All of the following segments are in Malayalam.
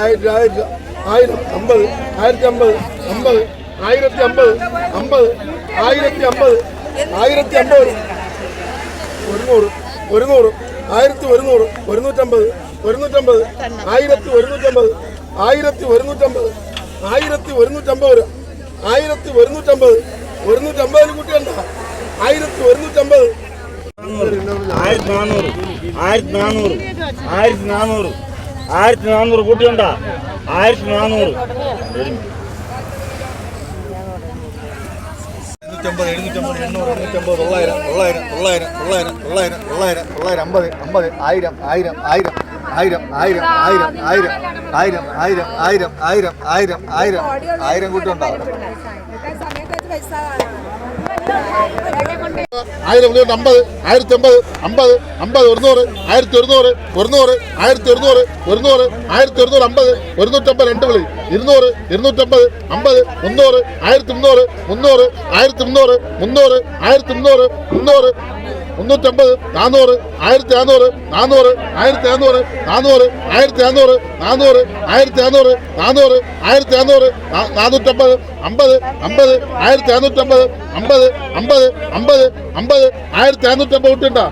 ആയിരം ആയിരത്തി ആയിരം അമ്പത് ആയിരത്തി അമ്പത് അമ്പത് ആയിരത്തി അമ്പത് അമ്പത് ആയിരത്തി അമ്പത് ആയിരത്തി അമ്പത്. ഒരുന്നൂറ് ഒരുന്നൂറ് ആയിരത്തി ഒരുന്നൂറ് ഒരുന്നൂറ്റമ്പത് ഒരുന്നൂറ്റമ്പത് ആയിരത്തി ഒരുന്നൂറ്റമ്പത് ആയിരത്തി ഒരുന്നൂറ്റമ്പത് ആയിരത്തി ഒരുന്നൂറ്റമ്പത് ആയിരത്തി ഒരുന്നൂറ്റമ്പത് ഒരുന്നൂറ്റമ്പതിന് ആയിരത്തി ഒരുന്നൂറ്റമ്പത്. ആയിരത്തി നാനൂറ് ആയിരത്തി നാനൂറ് ആയിരത്തി നാനൂറ്. ആയിരത്തി നാനൂറ് കൂട്ടിയുണ്ടാ ആയിരത്തി നാനൂറ് എഴുന്നൂറ്റമ്പത് എഴുന്നൂറ്റമ്പത് എണ്ണൂറ് എണ്ണൂറ്റമ്പത് തൊള്ളായിരം തൊള്ളായിരം തൊള്ളായിരം തൊള്ളായിരം തൊള്ളായിരം തൊള്ളായിരം തൊള്ളായിരം അമ്പത് അമ്പത് ആയിരം ആയിരം ആയിരം ആയിരം ആയിരം ആയിരം ആയിരം ആയിരം ആയിരം ആയിരം ആയിരം ആയിരം ആയിരം ആയിരം കൂട്ടുണ്ടാവും ആയിരം മുതൽ അമ്പത് ആയിരത്തി അമ്പത് അമ്പത് അമ്പത് ഒരുന്നൂറ് ആയിരത്തി ഒരുന്നൂറ് ഒരുന്നൂറ് ആയിരത്തി ഒരുന്നൂറ് ഒരുന്നൂറ് ആയിരത്തി ഒരുന്നൂറ് അമ്പത് ഒരുന്നൂറ്റമ്പത് രണ്ട് വിളി. ഇരുന്നൂറ് ഇരുന്നൂറ്റമ്പത് അമ്പത് മുന്നൂറ് ആയിരത്തി മുന്നൂറ് മുന്നൂറ് ആയിരത്തി മുന്നൂറ് മുന്നൂറ് ആയിരത്തി മുന്നൂറ് മുന്നൂറ്. മുന്നൂറ്റമ്പത് നാനൂറ് ആയിരത്തി അഞ്ഞൂറ് നാനൂറ് ആയിരത്തി അഞ്ഞൂറ് നാനൂറ് ആയിരത്തി അഞ്ഞൂറ് നാനൂറ് ആയിരത്തി അഞ്ഞൂറ് നാനൂറ് ആയിരത്തി അഞ്ഞൂറ് നാനൂറ്റമ്പത് അമ്പത് അമ്പത് ആയിരത്തി അഞ്ഞൂറ്റമ്പത് അമ്പത് അമ്പത് അമ്പത് അമ്പത് ആയിരത്തി അഞ്ഞൂറ്റമ്പത് കിട്ടുണ്ടോ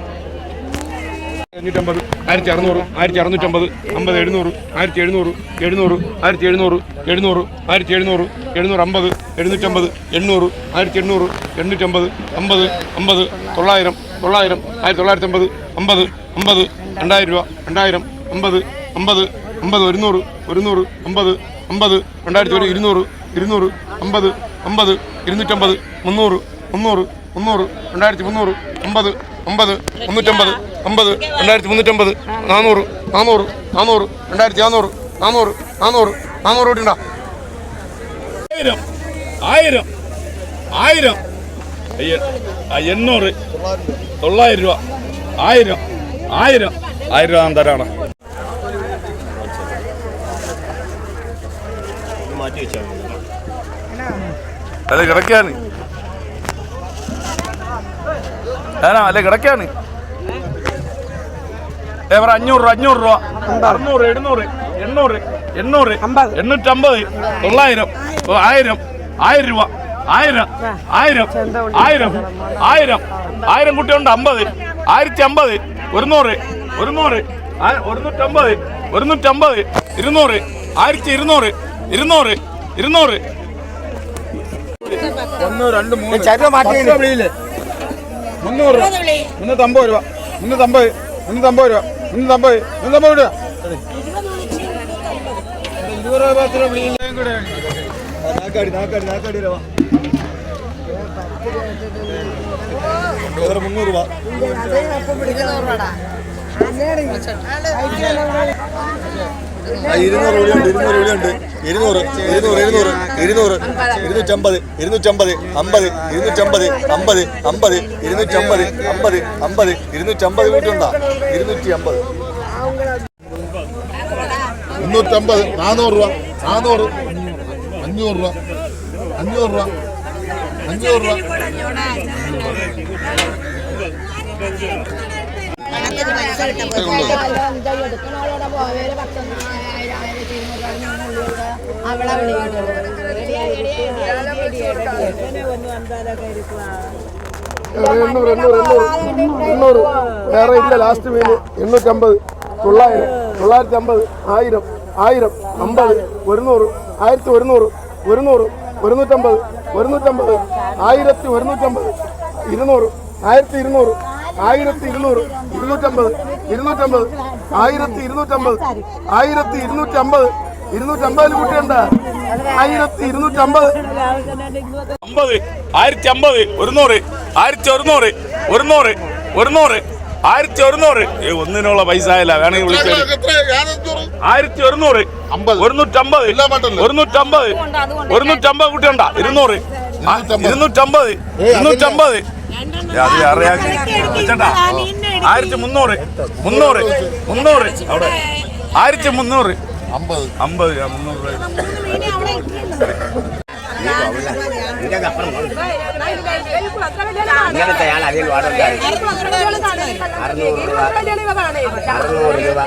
അഞ്ഞൂറ്റമ്പത് ആയിരത്തി അറുന്നൂറ് ആയിരത്തി അറുന്നൂറ്റമ്പത് അമ്പത് എഴുന്നൂറ് ആയിരത്തി എഴുന്നൂറ് എഴുന്നൂറ് ആയിരത്തി എഴുന്നൂറ് എഴുന്നൂറ് ആയിരത്തി എഴുന്നൂറ് എഴുന്നൂറ് അമ്പത് എഴുന്നൂറ്റമ്പത് എണ്ണൂറ് ആയിരത്തി എണ്ണൂറ് എണ്ണൂറ്റമ്പത് അമ്പത് അമ്പത് തൊള്ളായിരം തൊള്ളായിരം ആയിരത്തി തൊള്ളായിരത്തി അമ്പത് അമ്പത് അമ്പത് രണ്ടായിരം രൂപ രണ്ടായിരം അമ്പത് അമ്പത് അമ്പത് ഒരുന്നൂറ് ഒരുന്നൂറ് അമ്പത് അമ്പത് രണ്ടായിരത്തി ഒരു ഇരുന്നൂറ് ഇരുന്നൂറ് അമ്പത് അമ്പത് ഇരുന്നൂറ്റമ്പത് മുന്നൂറ് മുന്നൂറ് മുന്നൂറ് രണ്ടായിരത്തി മുന്നൂറ് അമ്പത് അമ്പത് മുന്നൂറ്റമ്പത് അമ്പത് രണ്ടായിരത്തി മുന്നൂറ്റമ്പത് നാനൂറ് നാനൂറ് നാനൂറ് രണ്ടായിരത്തി നാനൂറ് നാനൂറ് നാനൂറ് നാനൂറ് കൂട്ടിണ്ടാ ആയിരം ആയിരം ആയിരം അയ്യ- ആ, എണ്ണൂറ്. തൊള്ളായിരം രൂപ. ആയിരം. ആയിരം. ആയിരം രൂപ തരാണ് അല്ല കിടക്കാണ് അല്ലെ കിടക്കാണ് ഏ പറ അഞ്ഞൂറ് രൂപ അഞ്ഞൂറ് രൂപ. അറുന്നൂറ് എഴുന്നൂറ് എണ്ണൂറ് എണ്ണൂറ് എണ്ണൂറ്റമ്പത് തൊള്ളായിരം ആയിരം ആയിരം രൂപ. ആയിരം ആയിരം ആയിരം ആയിരം. ആയിരം കുട്ടിയുണ്ട് അമ്പത്. ആയിരത്തി അമ്പത് ഒരുന്നൂറ് ഒരുന്നൂറ് ഒരുന്നൂറ്റമ്പത് ഒരുന്നൂറ്റമ്പത് ഇരുന്നൂറ് ആയിരത്തി ഇരുന്നൂറ് ഇരുന്നൂറ്. ഇരുന്നൂറ് ഒന്ന് രണ്ട് മൂന്ന്. വിളിയില്ലേ? മുന്നൂറ് മുന്നൂറ്റമ്പത് രൂപ മുന്നൂറ്റമ്പത് മുന്നൂറ്റമ്പത് രൂപ മുന്നൂറ്റമ്പത് മുന്നൂറ്റമ്പത് രൂപ. ഇരുപത് രൂപ മാത്രമേ രൂപ വിളിയില്ലേ? കൂടെ നാക്കാടി നാക്കാടി നാക്കാടി രൂപ മുന്നൂറ് രൂപ ഇരുന്നൂറ് രൂപയുണ്ട് ഇരുന്നൂറ് രൂപയുണ്ട് ഇരുന്നൂറ് ഇരുന്നൂറ് ഇരുന്നൂറ് ഇരുന്നൂറ് ഇരുന്നൂറ്റമ്പത് ഇരുന്നൂറ്റമ്പത് അമ്പത് ഇരുന്നൂറ്റമ്പത് അമ്പത് അമ്പത് ഇരുന്നൂറ്റമ്പത് അമ്പത് അമ്പത് ഇരുന്നൂറ്റമ്പത് കൂട്ടുണ്ടാ ഇരുന്നൂറ്റി അമ്പത് മുന്നൂറ്റമ്പത് നാനൂറ് രൂപ നാനൂറ്. അഞ്ഞൂറ് രൂപ. അഞ്ഞൂറ് രൂപ. അഞ്ഞൂറ് രൂപ. എണ്ണൂറ് എണ്ണൂറ് എണ്ണൂറ് എണ്ണൂറ്. വേറെ ഇല്ല ലാസ്റ്റ് മീന് എണ്ണൂറ്റമ്പത് തൊള്ളായിരം തൊള്ളായിരത്തി അമ്പത് ആയിരം. ആയിരം അമ്പത് ഒരുന്നൂറ് ആയിരത്തി ഒരുന്നൂറ് ഒരുന്നൂറ് ഒരുന്നൂറ്റമ്പത് ഒരുന്നൂറ്റമ്പത് ആയിരത്തി ഒരുന്നൂറ്റമ്പത് ഇരുന്നൂറ് ആയിരത്തി ഇരുന്നൂറ് ആയിരത്തി ഇരുന്നൂറ് ഇരുന്നൂറ്റമ്പത് ഇരുന്നൂറ്റമ്പത് ആയിരത്തി ഇരുന്നൂറ്റമ്പത് ആയിരത്തി ഇരുന്നൂറ്റമ്പത് ഇരുന്നൂറ്റമ്പതിൽ കൂട്ടിയുണ്ട ആയിരത്തി ഇരുന്നൂറ്റമ്പത്. അമ്പത് ആയിരത്തി അമ്പത് ഒരുന്നൂറ് ആയിരത്തി ഒരുന്നൂറ് ഒരുന്നൂറ് ഒരുന്നൂറ്. ആയിരത്തി ഒരുന്നൂറ്. ഒന്നിനുള്ള പൈസ ആയില്ല. വേണമെങ്കിൽ വിളിച്ചോളി ആയിരത്തി ഒരുന്നൂറ്. ഒരുന്നൂറ്റമ്പത്. ഒരുന്നൂറ്റമ്പത്. ഒരുന്നൂറ്റമ്പത് കുട്ടിയുണ്ട. ഇരുന്നൂറ്. ഇരുന്നൂറ്റമ്പത്. ഇരുന്നൂറ്റമ്പത്. അത് ആയിരത്തി മുന്നൂറ്. മുന്നൂറ്. മുന്നൂറ്. അവിടെ. ആയിരത്തി മുന്നൂറ്. അമ്പത്. അമ്പത് മുന്നൂറ് രൂപ. ഇങ്ങനത്തെ ഞാൻ അതിൽ അറുന്നൂറ് രൂപ. അറുന്നൂറ് രൂപ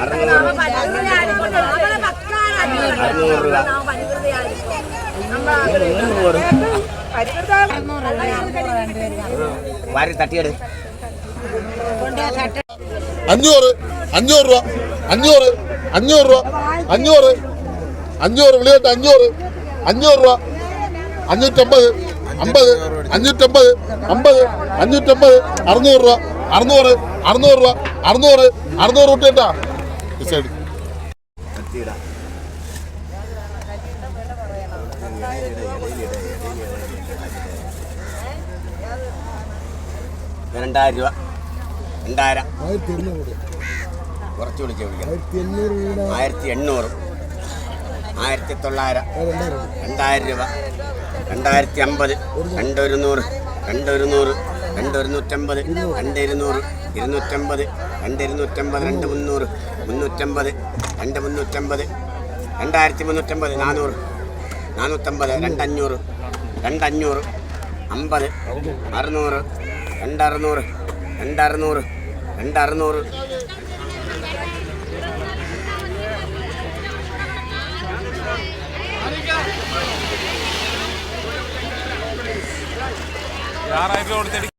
അറുന്നൂറ് രൂപ രൂപ വാരി അഞ്ഞൂറ് അഞ്ഞൂറ് രൂപ. അഞ്ഞൂറ് അഞ്ഞൂറ് രൂപ. അഞ്ഞൂറ് അഞ്ഞൂറ് വിളിയോട്ട് അഞ്ഞൂറ് അഞ്ഞൂറ് രൂപ. അഞ്ഞൂറ്റമ്പത് അമ്പത് അഞ്ഞൂറ്റമ്പത് അമ്പത് അഞ്ഞൂറ്റമ്പത് അറുന്നൂറ് രൂപ. അറുന്നൂറ് അറുന്നൂറ് രൂപ. അറുന്നൂറ് അറുന്നൂറ് കൂട്ടിട്ടാ രണ്ടായിരം രൂപ. രണ്ടായിരം. കുറച്ച് വിളിച്ച് വിളിക്കാം ആയിരത്തി എണ്ണൂറ് ആയിരത്തി തൊള്ളായിരം രണ്ടായിരം. രൂപ. രണ്ടായിരത്തി അമ്പത് രണ്ടൊരുന്നൂറ്. രണ്ടൊരുന്നൂറ്. രണ്ടൊരുന്നൂറ്റമ്പത്. രണ്ട് ഇരുന്നൂറ് ഇരുന്നൂറ്റമ്പത്. രണ്ട് ഇരുന്നൂറ്റമ്പത് രണ്ട് മുന്നൂറ്. മുന്നൂറ്റമ്പത്. രണ്ട് മുന്നൂറ്റമ്പത്. രണ്ടായിരത്തി മുന്നൂറ്റമ്പത് നാനൂറ്. നാനൂറ്റമ്പത്. രണ്ടഞ്ഞൂറ്. രണ്ടഞ്ഞൂറ്. അമ്പത്. അറുന്നൂറ്. രണ്ടറുന്നൂറ്. രണ്ടറുന്നൂറ്. രണ്ടറുന്നൂറ്. ആറായിരം രൂപ കൊടുത്തെടുക്കും